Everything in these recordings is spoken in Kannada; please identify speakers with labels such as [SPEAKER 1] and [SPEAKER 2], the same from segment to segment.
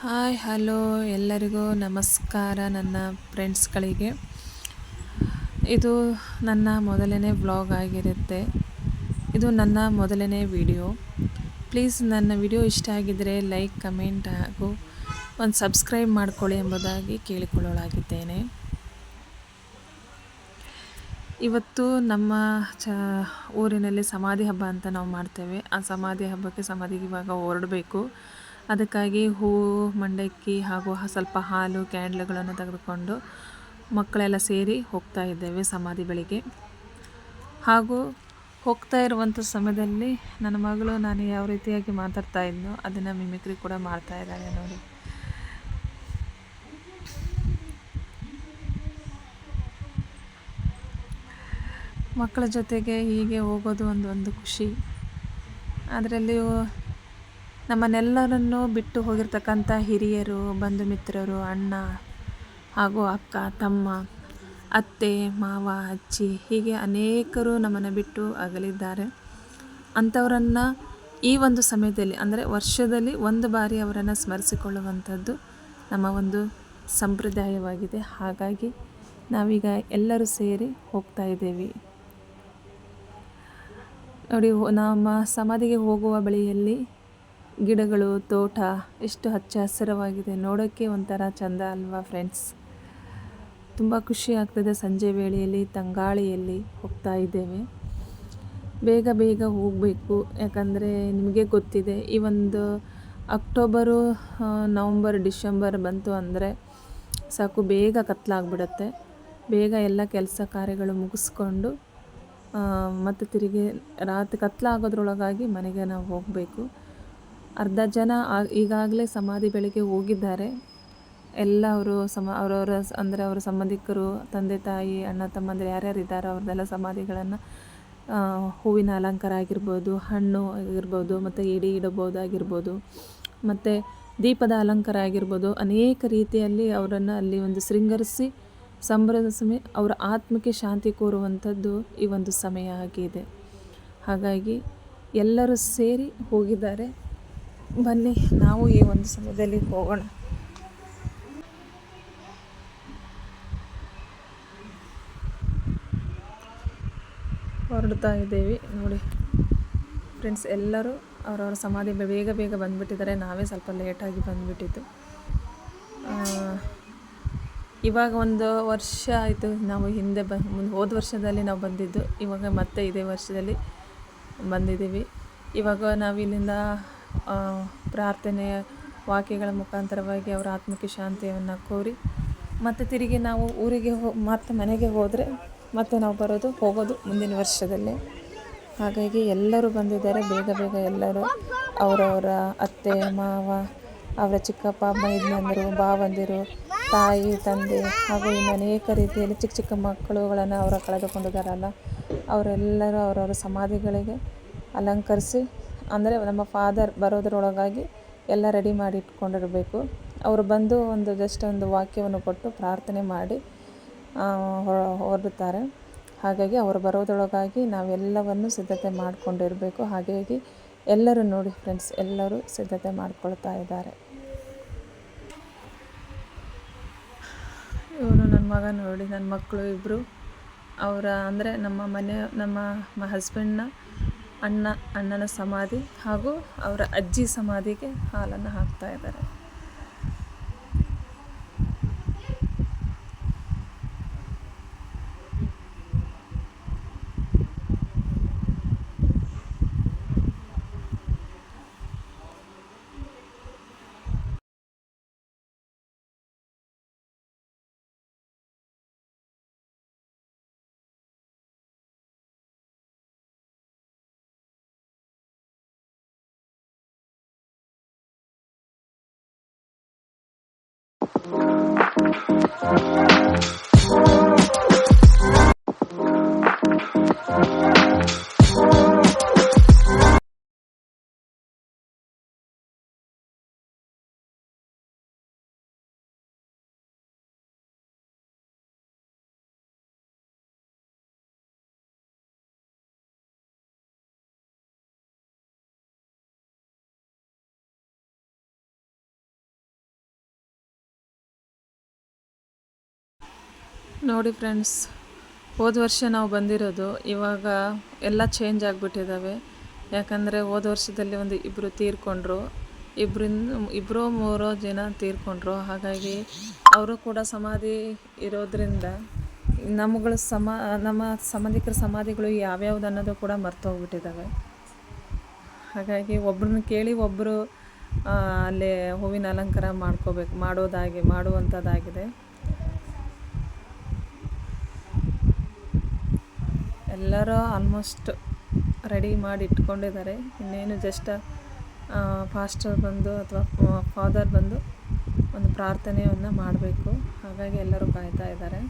[SPEAKER 1] Hi, hello. ಎಲ್ಲರಿಗೂ ನಮಸ್ಕಾರ ನನ್ನ ಫ್ರೆಂಡ್ಸ್ಗಳಿಗೆ. ಇದು ನನ್ನ ಮೊದಲನೇ ವ್ಲಾಗ್ ಆಗಿರುತ್ತೆ. ಇದು ನನ್ನ ಮೊದಲನೇ ವಿಡಿಯೋ. ಪ್ಲೀಸ್ ನನ್ನ ವಿಡಿಯೋ ಇಷ್ಟ ಆಗಿದ್ದರೆ ಲೈಕ್, ಕಮೆಂಟ್ ಹಾಗೂ ಒಂದು ಸಬ್ಸ್ಕ್ರೈಬ್ ಮಾಡ್ಕೊಳ್ಳಿ ಎಂಬುದಾಗಿ ಕೇಳಿಕೊಳ್ಳಲಾಗಿದ್ದೇನೆ. ಇವತ್ತು ನಮ್ಮ ಚ ಊರಿನಲ್ಲಿ ಸಮಾಧಿ ಹಬ್ಬ ಅಂತ ನಾವು ಮಾಡ್ತೇವೆ. ಆ ಸಮಾಧಿ ಹಬ್ಬಕ್ಕೆ ಸಮಾಧಿಗೆ ಇವಾಗ ಹೊರಡಬೇಕು. ಅದಕ್ಕಾಗಿ ಹೂವು ಮಂಡಕ್ಕಿ ಹಾಗೂ ಸ್ವಲ್ಪ ಹಾಲು, ಕ್ಯಾಂಡ್ಲ್ಗಳನ್ನು ತೆಗೆದುಕೊಂಡು ಮಕ್ಕಳೆಲ್ಲ ಸೇರಿ ಹೋಗ್ತಾ ಇದ್ದೇವೆ ಸಮಾಧಿ ಬಳಿಗೆ. ಹಾಗೂ ಹೋಗ್ತಾ ಇರುವಂಥ ಸಮಯದಲ್ಲಿ ನನ್ನ ಮಗಳು ನಾನು ಯಾವ ರೀತಿಯಾಗಿ ಮಾತಾಡ್ತಾ ಇದ್ನೋ ಅದನ್ನು ಮಿಮಿಕ್ರಿ ಕೂಡ ಮಾಡ್ತಾ ಇದ್ದಾರೆ ನೋಡಿ. ಮಕ್ಕಳ ಜೊತೆಗೆ ಹೀಗೆ ಹೋಗೋದು ಒಂದು ಒಂದು ಖುಷಿ. ಅದರಲ್ಲಿಯೂ ನಮ್ಮನ್ನೆಲ್ಲರನ್ನು ಬಿಟ್ಟು ಹೋಗಿರ್ತಕ್ಕಂಥ ಹಿರಿಯರು, ಬಂಧು ಮಿತ್ರರು, ಅಣ್ಣ ಹಾಗೂ ಅಕ್ಕ, ತಮ್ಮ, ಅತ್ತೆ, ಮಾವ, ಅಜ್ಜಿ ಹೀಗೆ ಅನೇಕರು ನಮ್ಮನ್ನು ಬಿಟ್ಟು ಅಗಲಿದ್ದಾರೆ. ಅಂಥವರನ್ನು ಈ ಒಂದು ಸಮಯದಲ್ಲಿ, ಅಂದರೆ ವರ್ಷದಲ್ಲಿ ಒಂದು ಬಾರಿ ಅವರನ್ನು ಸ್ಮರಿಸಿಕೊಳ್ಳುವಂಥದ್ದು ನಮ್ಮ ಒಂದು ಸಂಪ್ರದಾಯವಾಗಿದೆ. ಹಾಗಾಗಿ ನಾವೀಗ ಎಲ್ಲರೂ ಸೇರಿ ಹೋಗ್ತಾ ಇದ್ದೇವೆ. ನೋಡಿ, ನಮ್ಮ ಸಮಾಧಿಗೆ ಹೋಗುವ ಬಳಿಯಲ್ಲಿ ಗಿಡಗಳು, ತೋಟ ಎಷ್ಟು ಹಚ್ಚ ಹಸಿರವಾಗಿದೆ ನೋಡೋಕ್ಕೆ ಒಂಥರ ಚಂದ ಅಲ್ವಾ ಫ್ರೆಂಡ್ಸ್? ತುಂಬ ಖುಷಿ ಆಗ್ತದೆ ಸಂಜೆ ವೇಳೆಯಲ್ಲಿ, ತಂಗಾಳಿಯಲ್ಲಿ ಹೋಗ್ತಾ ಇದ್ದೇವೆ. ಬೇಗ ಬೇಗ ಹೋಗಬೇಕು. ಯಾಕಂದರೆ ನಿಮಗೆ ಗೊತ್ತಿದೆ, ಈ ಒಂದು ಅಕ್ಟೋಬರು ನವಂಬರ್, ಡಿಸೆಂಬರ್ ಬಂತು ಅಂದರೆ ಸಾಕು ಬೇಗ ಕತ್ಲಾಗ್ಬಿಡುತ್ತೆ. ಬೇಗ ಎಲ್ಲ ಕೆಲಸ ಕಾರ್ಯಗಳು ಮುಗಿಸ್ಕೊಂಡು ಮತ್ತು ತಿರುಗಿ ರಾತ್ರಿ ಕತ್ಲಾಗೋದ್ರೊಳಗಾಗಿ ಮನೆಗೆ ನಾವು ಹೋಗಬೇಕು. ಅರ್ಧ ಜನ ಈಗಾಗಲೇ ಸಮಾಧಿ ಬೆಳಗ್ಗೆ ಹೋಗಿದ್ದಾರೆ. ಎಲ್ಲ ಅವರು ಸಮ, ಅವರವರ ಅಂದರೆ ಅವರ ಸಂಬಂಧಿಕರು, ತಂದೆ ತಾಯಿ, ಅಣ್ಣ ತಮ್ಮಂದಿರು ಯಾರ್ಯಾರು ಇದ್ದಾರೋ ಅವ್ರದ್ದೆಲ್ಲ ಸಮಾಧಿಗಳನ್ನು ಹೂವಿನ ಅಲಂಕಾರ ಆಗಿರ್ಬೋದು, ಹಣ್ಣು ಆಗಿರ್ಬೋದು, ಮತ್ತು ಎಡಿ ಇಡಬಹುದಾಗಿರ್ಬೋದು ಮತ್ತು ದೀಪದ ಅಲಂಕಾರ ಆಗಿರ್ಬೋದು. ಅನೇಕ ರೀತಿಯಲ್ಲಿ ಅವರನ್ನು ಅಲ್ಲಿ ಒಂದು ಶೃಂಗರಿಸಿ, ಸಂಭ್ರಮಿಸಿ ಅವರ ಆತ್ಮಕ್ಕೆ ಶಾಂತಿ ಕೋರುವಂಥದ್ದು ಈ ಒಂದು ಸಮಯ ಆಗಿದೆ. ಹಾಗಾಗಿ ಎಲ್ಲರೂ ಸೇರಿ ಹೋಗಿದ್ದಾರೆ. ಬನ್ನಿ, ನಾವು ಈ ಒಂದು ಸಮಯದಲ್ಲಿ ಹೋಗೋಣ. ಹೊರಡ್ತಾ ಇದ್ದೀವಿ, ನೋಡಿ. ಫ್ರೆಂಡ್ಸ್ ಎಲ್ಲರೂ ಅವರವರ ಸಮಾಧಿ ಬೇಗ ಬೇಗ ಬಂದುಬಿಟ್ಟಿದ್ದಾರೆ. ನಾವೇ ಸ್ವಲ್ಪ ಲೇಟಾಗಿ ಬಂದುಬಿಟ್ಟಿತ್ತು ಇವಾಗ ಒಂದು ವರ್ಷ ಆಯಿತು ನಾವು ಹಿಂದೆ ಬಂದು ಹೋದ ವರ್ಷದಲ್ಲಿ ನಾವು ಬಂದಿದ್ದು. ಇವಾಗ ಮತ್ತೆ ಇದೇ ವರ್ಷದಲ್ಲಿ ಬಂದಿದ್ದೀವಿ. ಇವಾಗ ನಾವು ಇಲ್ಲಿಂದ ಪ್ರಾರ್ಥನೆ ವಾಕ್ಯಗಳ ಮುಖಾಂತರವಾಗಿ ಅವರ ಆತ್ಮಕ್ಕೆ ಶಾಂತಿಯನ್ನು ಕೋರಿ ಮತ್ತು ತಿರುಗಿ ನಾವು ಊರಿಗೆ ಹೋ, ಮತ್ತೆ ಮನೆಗೆ ಹೋದರೆ ಮತ್ತೆ ನಾವು ಬರೋದು, ಹೋಗೋದು ಮುಂದಿನ ವರ್ಷದಲ್ಲಿ. ಹಾಗಾಗಿ ಎಲ್ಲರೂ ಬಂದಿದ್ದಾರೆ, ಬೇಗ ಬೇಗ ಎಲ್ಲರೂ. ಅವರವರ ಅತ್ತೆ, ಮಾವ, ಅವರ ಚಿಕ್ಕಪ್ಪ ಮೈದ್ನಂದರು ಬಾವಂದಿರು ತಾಯಿ, ತಂದೆ ಹಾಗೂ ಇನ್ನು ಅನೇಕ ರೀತಿಯಲ್ಲಿ ಚಿಕ್ಕ ಚಿಕ್ಕ ಮಕ್ಕಳುಗಳನ್ನು ಅವರ ಕಳೆದುಕೊಂಡಿದ್ದಾರಲ್ಲ, ಅವರೆಲ್ಲರೂ ಅವರವರ ಸಮಾಧಿಗಳಿಗೆ ಅಲಂಕರಿಸಿ ಅಂದರೆ ನಮ್ಮ ಫಾದರ್ ಬರೋದ್ರೊಳಗಾಗಿ ಎಲ್ಲ ರೆಡಿ ಮಾಡಿ ಇಟ್ಕೊಂಡಿರಬೇಕು. ಅವರು ಬಂದು ಒಂದು ಜಸ್ಟ್ ಒಂದು ವಾಕ್ಯವನ್ನು ಕೊಟ್ಟು ಪ್ರಾರ್ಥನೆ ಮಾಡಿ ಹೊರಡುತ್ತಾರೆ. ಹಾಗಾಗಿ ಅವರು ಬರೋದ್ರೊಳಗಾಗಿ ನಾವೆಲ್ಲವನ್ನು ಸಿದ್ಧತೆ ಮಾಡಿಕೊಂಡಿರಬೇಕು. ಹಾಗಾಗಿ ಎಲ್ಲರೂ ನೋಡಿ ಫ್ರೆಂಡ್ಸ್ ಎಲ್ಲರೂ ಸಿದ್ಧತೆ ಮಾಡ್ಕೊಳ್ತಾ ಇದ್ದಾರೆ. ಇವನು ನನ್ನ ಮಗ ನೋಡಿ, ನನ್ನ ಮಕ್ಕಳು ಇಬ್ಬರು ಅವರ, ಅಂದರೆ ನಮ್ಮ ಮನೆ, ನಮ್ಮ ಹಸ್ಬೆಂಡ್ನ ಅಣ್ಣ ಅಣ್ಣನ ಸಮಾಧಿ ಹಾಗೂ ಅವರ ಅಜ್ಜಿ ಸಮಾಧಿಗೆ ಹಾಲನ್ನು ಹಾಕ್ತಾ ಇದ್ದಾರೆ. Thank you. ನೋಡಿ ಫ್ರೆಂಡ್ಸ್, ಹೋದ ವರ್ಷ ನಾವು ಬಂದಿರೋದು, ಇವಾಗ ಎಲ್ಲ ಚೇಂಜ್ ಆಗಿಬಿಟ್ಟಿದ್ದಾವೆ ಯಾಕಂದರೆ ಹೋದ ವರ್ಷದಲ್ಲಿ ಒಂದು ಇಬ್ಬರು ತೀರ್ಕೊಂಡ್ರು. ಇಬ್ಬರಿಂದ ಇಬ್ಬರು ಮೂರೋ ಜನ ತೀರ್ಕೊಂಡ್ರು. ಹಾಗಾಗಿ ಅವರು ಕೂಡ ಸಮಾಧಿ ಇರೋದ್ರಿಂದ ನಮ್ಮಗಳು ಸಮ, ನಮ್ಮ ಸಂಬಂಧಿಕರ ಸಮಾಧಿಗಳು ಯಾವ್ಯಾವ್ದು ಅನ್ನೋದು ಕೂಡ ಮರ್ತೋಗ್ಬಿಟ್ಟಿದ್ದಾವೆ ಹಾಗಾಗಿ ಒಬ್ರನ್ನ ಕೇಳಿ ಒಬ್ಬರು ಅಲ್ಲೇ ಹೂವಿನ ಅಲಂಕಾರ ಮಾಡ್ಕೋಬೇಕು, ಮಾಡೋದಾಗಿ, ಮಾಡುವಂಥದ್ದಾಗಿದೆ. ಎಲ್ಲರೂ ಆಲ್ಮೋಸ್ಟ್ ರೆಡಿ ಮಾಡಿ ಇಟ್ಕೊಂಡಿದ್ದಾರೆ. ಇನ್ನೇನು ಜಸ್ಟ್ ಫಾಸ್ಟರ್ ಬಂದು ಅಥವಾ ಫಾದರ್ ಬಂದು ಒಂದು ಪ್ರಾರ್ಥನೆಯನ್ನು ಮಾಡಬೇಕು. ಹಾಗಾಗಿ ಎಲ್ಲರೂ ಕಾಯ್ತಾ ಇದ್ದಾರೆ.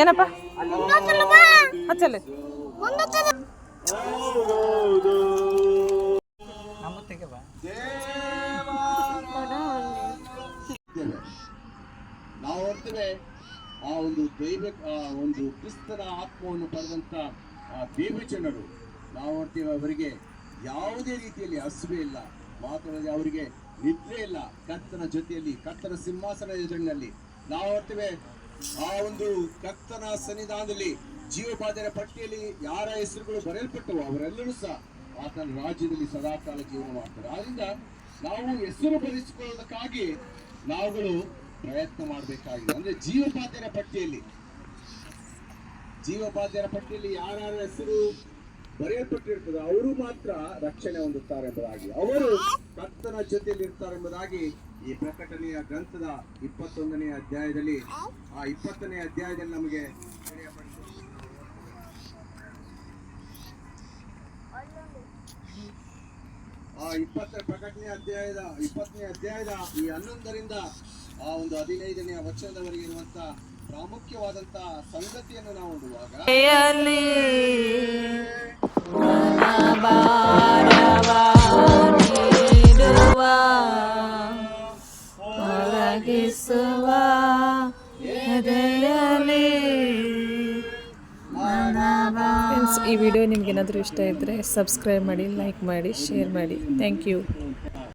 [SPEAKER 1] ಏನಪ್ಪ? ಹಚ್ಚಲ್ಲಿ.
[SPEAKER 2] ನಾವು ಆ ಒಂದು ದೈವ, ಆ ಒಂದು ಕ್ರಿಸ್ತನ ಆತ್ಮವನ್ನು ಆ ನಾವು ನೋಡ್ತೇವೆ ಅವರಿಗೆ ಯಾವುದೇ ರೀತಿಯಲ್ಲಿ ಹಸುವೆ ಇಲ್ಲ. ಮಾತ್ರವಲ್ಲದೆ ಅವರಿಗೆ ನಿದ್ರೆ ಇಲ್ಲ. ಕತ್ತನ ಜೊತೆಯಲ್ಲಿ ಕತ್ತನ ಸಿಂಹಾಸನ ಎದುರಿನಲ್ಲಿ. ನಾವು ನೋಡ್ತೇವೆ ಆ ಒಂದು ಕತ್ತನ ಸನ್ನಿಧಾನದಲ್ಲಿ ಜೀವಬಾಧ್ಯರ ಪಟ್ಟಿಯಲ್ಲಿ ಯಾರ ಹೆಸರುಗಳು ಬರೆಯಲ್ಪಟ್ಟವು ಅವರೆಲ್ಲರೂ ಸಹ ಆತನ ರಾಜ್ಯದಲ್ಲಿ ಸದಾಕಾಲ ಜೀವನ ಮಾಡ್ತಾರೆ ಆದ್ರಿಂದ ನಾವು ಹೆಸರು ಬರೆಸಿಕೊಳ್ಳೋದಕ್ಕಾಗಿ ನಾವುಗಳು ಪ್ರಯತ್ನ ಮಾಡಬೇಕಾಗಿದೆ. ಅಂದ್ರೆ ಜೀವಬಾಧ್ಯರ ಪಟ್ಟಿಯಲ್ಲಿ ಜೀವಬಾಧ್ಯರ ಪಟ್ಟಿಯಲ್ಲಿ ಯಾರ್ಯಾರ ಹೆಸರು ಬರೆಯಲ್ಪಟ್ಟಿರ್ತದೆ ಅವರು ಮಾತ್ರ ರಕ್ಷಣೆ ಹೊಂದುತ್ತಾರೆ ಎಂಬುದಾಗಿ, ಅವರು ಕರ್ತನ ಜೊತೆಯಲ್ಲಿ ಇರ್ತಾರೆ ಎಂಬುದಾಗಿ ಈ ಪ್ರಕಟಣೆಯ ಗ್ರಂಥದ ಇಪ್ಪತ್ತೊಂದನೇ ಅಧ್ಯಾಯದಲ್ಲಿ, ಆ ಇಪ್ಪತ್ತನೇ ಅಧ್ಯಾಯದಲ್ಲಿ ನಮಗೆ ಆ ಇಪ್ಪತ್ತನೇ ಪ್ರಕಟಣೆ ಅಧ್ಯಾಯದ, ಇಪ್ಪತ್ತನೇ ಅಧ್ಯಾಯದ ಈ ಹನ್ನೊಂದರಿಂದ ಆ ಒಂದು ಹದಿನೈದನೇ ವಚನದವರೆಗೆ ಇರುವಂತ ಪ್ರಾಮುಖ್ಯವಾದಂತ ಸಂಗತಿಯನ್ನು ನಾವು ನೋಡುವಾಗ
[SPEAKER 1] ಈ ವಿಡಿಯೋ ನಿಮಗೇನಾದರೂ ಇಷ್ಟ ಇದ್ದರೆ ಸಬ್ಸ್ಕ್ರೈಬ್ ಮಾಡಿ ಲೈಕ್ ಮಾಡಿ ಶೇರ್ ಮಾಡಿ. Thank you